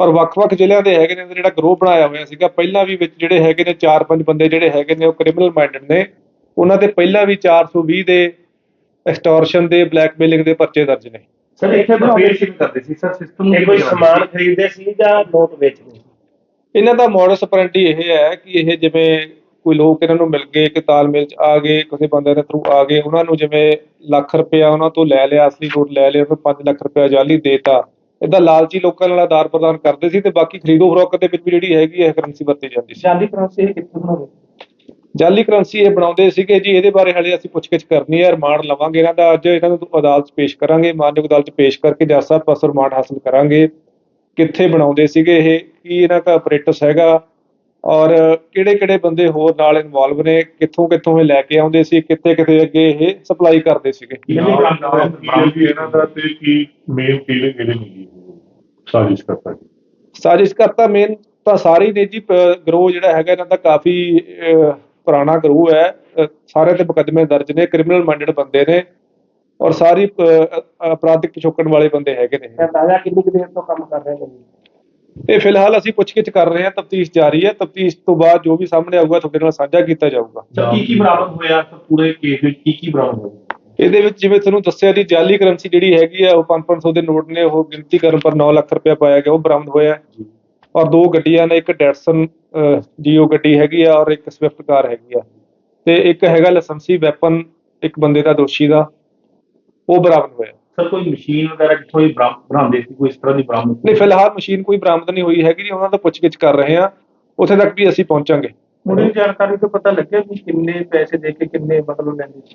ਔਰ ਵੱਖ-ਵੱਖ ਜ਼ਿਲ੍ਹਿਆਂ ਦੇ ਹੈਗੇ ਨੇ ਜਿਹੜਾ ਗਰੋਹ ਬਣਾਇਆ ਹੋਇਆ ਸੀਗਾ ਪਹਿਲਾਂ ਵੀ ਵਿੱਚ ਜਿਹੜੇ ਹੈਗੇ ਨੇ 4-5 ਬੰਦੇ ਜਿਹੜੇ ਹੈਗੇ ਨੇ ਉਹ ਕ੍ਰਿਮੀਨਲ ਮਾਈਂਡਡ ਨੇ। ਉਹਨਾਂ ਤੇ ਪਹਿਲਾਂ ਵੀ 420 ਦੇ ਐਕਸਟੋਰਸ਼ਨ ਦੇ ਬਲੈਕਮੇਲਿੰਗ ਦੇ ਪਰਚੇ ਦਰਜ ਨੇ। ਸਰ ਇੱਥੇ ਫੇਰ ਕਿਵੇਂ ਕਰਦੇ ਸੀ। ਸਰ ਸਿਸਟਮ ਇਹ ਕੋਈ ਸਮਾਨ ਖਰੀਦਦੇ ਸੀ ਜਾਂ ਨੋਟ ਵੇਚਦੇ ਸੀ? ਇਹਨਾਂ ਦਾ ਮੋਡਸ ਆਪਰੈਂਡੀ ਇਹ ਹੈ ਕਿ ਇਹ ਜਿਵੇਂ ਕੋਈ ਲੋਕ ਇਹਨਾਂ ਨੂੰ ਮਿਲ ਗਏ ਕਿ ਤਾਲਮੇਲ ਚ ਆ ਗਏ ਕਿਸੇ ਬੰਦੇ ਦੇ ਥਰੂ ਆ ਗਏ ਉਹਨਾਂ ਨੂੰ ਜਿਵੇਂ ਲੱਖ ਰੁਪਇਆ ਉਹਨਾਂ ਤੋਂ ਲੈ ਲਿਆ ਅਸਲੀ ਨੋਟ ਲੈ ਲਿਆ ਉਹਨੂੰ 5 ਲੱਖ ਰੁਪਇਆ ਜਾਲੀ ਦੇਤਾ। ਇਦਾਂ ਲਾਲਚੀ ਲੋਕਾਂ ਨਾਲ ਆਦਾਰ ਪ੍ਰਦਾਨ ਕਰਦੇ ਸੀ ਤੇ ਬਾਕੀ ਖਰੀਦੋ ਫਰੋਖਤ ਦੇ ਵਿੱਚ ਵੀ ਜਿਹੜੀ ਹੈਗੀ ਹੈ ਕਰੰਸੀ ਵਰਤੀ ਜਾਂਦੀ ਸੀ। ਜਾਲੀ ਕਰੰਸੀ ਇਹ ਕਿੱਥੋਂ ਬਣਾਉਂਦੇ? ਜਾਲੀ ਕਰੰਸੀ ਇਹ ਬਣਾਉਂਦੇ ਸੀਗੇ ਜੀ ਇਹਦੇ ਬਾਰੇ ਹਲੇ ਅਸੀਂ ਪੁੱਛਗਿੱਛ ਕਰਨੀ ਹੈ ਰਿਮਾਂਡ ਲਵਾਂਗੇ ਇਹਨਾਂ ਦਾ ਅੱਜ ਇਹਨਾਂ ਨੂੰ ਅਦਾਲਤ 'ਚ ਪੇਸ਼ ਕਰਾਂਗੇ ਮਾਨਯੋਗ ਅਦਾਲਤ 'ਚ ਪੇਸ਼ ਕਰਕੇ ਜੱਜ ਸਾਹਿਬ ਪਾਸੋਂ ਰਿਮਾਂਡ ਹਾਸਲ ਕਰਾਂਗੇ। ਕਿੱਥੇ ਬਣਾਉਂਦੇ ਸੀਗੇ ਇਹ ਕੀ ਇਹਨਾਂ ਦਾ ਆਪਰੇਟਸ ਹੈਗਾ ਔਰ ਕਿਹੜੇ ਕਿਹੜੇ ਬੰਦੇ ਹੋਰ ਨਾਲ ਇਨਵੋਲਵ ਨੇ ਕਿੱਥੋਂ ਕਿੱਥੋਂ ਇਹ ਲੈ ਕੇ ਆਉਂਦੇ ਸੀ ਕਿੱਥੇ ਕਿੱਥੇ ਅੱਗੇ ਇਹ ਸਪਲਾਈ ਕਰਦੇ ਸੀਗੇ। ਇਹਨਾਂ ਦਾ ਤੇ ਕੀ ਮੇਨ ਫੀਲਿੰਗ ਇਹਦੇ ਨਹੀਂ ਜੀ ਸਾਜ਼ਿਸ਼ ਕਰਤਾ ਜੀ। ਸਾਜ਼ਿਸ਼ ਕਰਤਾ ਮੇਨ ਤਾਂ ਸਾਰੇ ਨੇ ਜੀ ਗਰੋਹ ਜਿਹੜਾ ਹੈਗਾ ਇਹਨਾਂ ਦਾ ਕਾਫੀ ਪੁਰਾਣਾ ਗਰੋਹ ਹੈ। ਸਾਰੇ ਤੇ ਮੁਕੱਦਮੇ ਦਰਜ ਨੇ ਕ੍ਰਿਮੀਨਲ ਮਾਈਂਡਡ ਬੰਦੇ ਨੇ ਔਰ ਸਾਰੀ ਅਪਰਾਧਿਕ ਪਿਛੋਕੜ ਵਾਲੇ ਬੰਦੇ ਹੈਗੇ ਨੇ। ਤੇ ਅੰਦਾਜ਼ਾ ਕਿੰਨੀ ਕੁ ਦੇਰ ਤੋਂ ਕੰਮ ਕਰ ਰਹੇ ਨੇ ਇਹ ਫਿਲਹਾਲ ਅਸੀਂ ਪੁੱਛਗਿੱਛ ਕਰ ਰਹੇ ਹਾਂ ਤਫਤੀਸ਼ ਜਾਰੀ ਹੈ। ਤਫਤੀਸ਼ ਤੋਂ ਬਾਅਦ ਜੋ ਵੀ ਸਾਹਮਣੇ ਆਊਗਾ ਤੁਹਾਡੇ ਨਾਲ ਸਾਂਝਾ ਕੀਤਾ ਜਾਊਗਾ। ਕੀ ਕੀ ਬਰਾਮਦ ਹੋਇਆ? ਪੂਰੇ ਕੇਸ ਵਿੱਚ ਕੀ ਕੀ ਬਰਾਮਦ ਹੋਇਆ? ਇਹਦੇ ਵਿੱਚ ਜਿਵੇਂ ਤੁਹਾਨੂੰ ਦੱਸਿਆ ਜੀ ਜਾਲੀ ਕਰੰਸੀ ਜਿਹੜੀ ਹੈਗੀ ਆ ਉਹ 5-500 ਦੇ ਨੋਟ ਨੇ ਉਹ ਗਿਣਤੀ ਕਰਨ ਪਰ 9 ਲੱਖ ਰੁਪਇਆ ਪਾਇਆ ਗਿਆ ਉਹ ਬਰਾਮਦ ਹੋਇਆ। ਔਰ ਦੋ ਗੱਡੀਆਂ ਨੇ ਇੱਕ ਡੈਟਸਨ ਜੀਓ ਗੱਡੀ ਹੈਗੀ ਆ ਔਰ ਇੱਕ ਸਵਿਫਟ ਕਾਰ ਹੈਗੀ ਆ। ਤੇ ਇੱਕ ਹੈਗਾ ਲਾਇਸੈਂਸੀ ਵੈਪਨ ਇੱਕ ਬੰਦੇ ਦਾ ਦੋਸ਼ੀ ਦਾ ਉਹ ਬਰਾਮਦ ਹੋਇਆ। ਸਰ ਕੋਈ ਮਸ਼ੀਨ ਵਗੈਰਾ ਕਿੱਥੋਂ ਹੀ ਬਰਾਮ- ਬਣਾਉਂਦੇ ਸੀ? ਕੋਈ ਇਸ ਤਰ੍ਹਾਂ ਦੀ ਬਰਾਮਦ ਨਹੀਂ ਫਿਲਹਾਲ ਮਸ਼ੀਨ ਕੋਈ ਬਰਾਮਦ ਨਹੀਂ ਹੋਈ ਹੈਗੀ ਜੀ ਉਹਨਾਂ ਦਾ ਪੁੱਛਗਿੱਛ ਕਰ ਰਹੇ ਆ। ਉੱਥੇ ਤੱਕ ਵੀ ਅਸੀਂ ਪਹੁੰਚਾਂਗੇ। ਮੁੱਢਲੀ ਜਾਣਕਾਰੀ ਤੋਂ ਪਤਾ ਲੱਗਿਆ ਕਿ ਕਿੰਨੇ ਪੈਸੇ ਦੇ ਕੇ ਕਿੰਨੇ ਮਤਲਬ ਲੈਂਦੇ ਸੀ?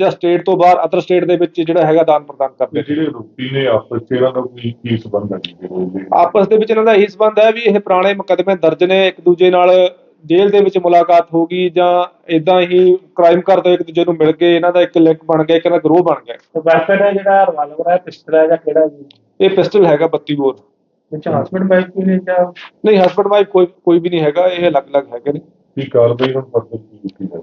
ਜਾਂ ਸਟੇਟ ਤੋਂ ਬਾਹਰ ਅਦਰ ਸਟੇਟ ਦੇ ਵਿੱਚ ਜਿਹੜਾ ਹੈਗਾ ਦਾਨ ਪ੍ਰਦਾਨ ਕਰਦੇ ਜਿਹੜੇ ਆਰੋਪੀ ਨੇ ਆਪਸ ਚ ਇਹਨਾਂ ਦਾ ਕੀ ਕੀ ਸੰਬੰਧ ਹੈ ਜੀ? ਆਪਸ ਦੇ ਵਿੱਚ ਇਹਨਾਂ ਦਾ ਇਹੀ ਸੰਬੰਧ ਹੈ ਵੀ ਇਹ ਪੁਰਾਣੇ ਮੁਕੱਦਮੇ ਦਰਜ ਨੇ ਇੱਕ ਦੂਜੇ ਨਾਲ ਜੇਲ੍ਹ ਦੇ ਵਿੱਚ ਮੁਲਾਕਾਤ ਹੋ ਗਈ ਜਾਂ ਇਦਾਂ ਹੀ ਕ੍ਰਾਈਮ ਕਰਦੇ ਇੱਕ ਦੂਜੇ ਨੂੰ ਮਿਲ ਕੇ ਇਹਨਾਂ ਦਾ ਇੱਕ ਲਿੰਕ ਬਣ ਗਿਆ ਇੱਕ ਇਹਨਾਂ ਦਾ ਗਰੋਹ ਬਣ ਗਿਆ। ਤੇ ਵੈਪਨ ਹੈ ਜਿਹੜਾ ਰਿਵਾਲਵਰ ਹੈ ਪਿਸਟਲ ਹੈ ਜਾਂ ਕਿਹੜਾ ਜੀ ਇਹ ਪਿਸਟਲ ਹੈਗਾ 32 ਬੋਰ। ਵਿੱਚ ਹਸਬੰਡ ਵਾਈਫ ਵੀ ਨੇ ਜਾਂ ਨਹੀਂ ਹਸਬੰਡ ਵਾਈਫ ਕੋਈ ਕੋਈ ਵੀ ਨਹੀਂ ਹੈਗਾ ਇਹ ਅਲੱਗ-ਅਲੱਗ ਹੈਗੇ ਨੇ। ਕੀ ਕਾਰਵਾਈ ਹੁਣ ਫਰਦਰ ਕੀ ਕੀਤੀ ਜਾਵੇ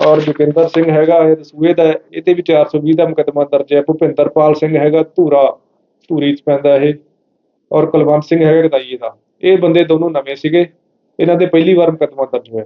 ਔਰ ਜੋਗਿੰਦਰ ਸਿੰਘ ਹੈਗਾ ਇਹ ਦਸੂਏ ਦਾ ਹੈ, ਇਹ ਤੇ ਵੀ 420 ਦਾ ਮੁਕੱਦਮਾ ਦਰਜ ਹੈ। ਭੁਪਿੰਦਰਪਾਲ ਸਿੰਘ ਹੈਗਾ ਧੂਰਾ ਧੂਰੀ ਚ ਪੈਂਦਾ ਇਹ। ਔਰ ਕੁਲਵੰਤ ਸਿੰਘ ਹੈਗਾ ਗਦਾਈਏ ਦਾ। ਇਹ ਬੰਦੇ ਦੋਨੋਂ ਨਵੇਂ ਸੀਗੇ। ਇਹਨਾਂ ਦੇ ਪਹਿਲੀ ਵਾਰ ਮੁਕੱਦਮਾ ਦਰਜ ਹੋਇਆ।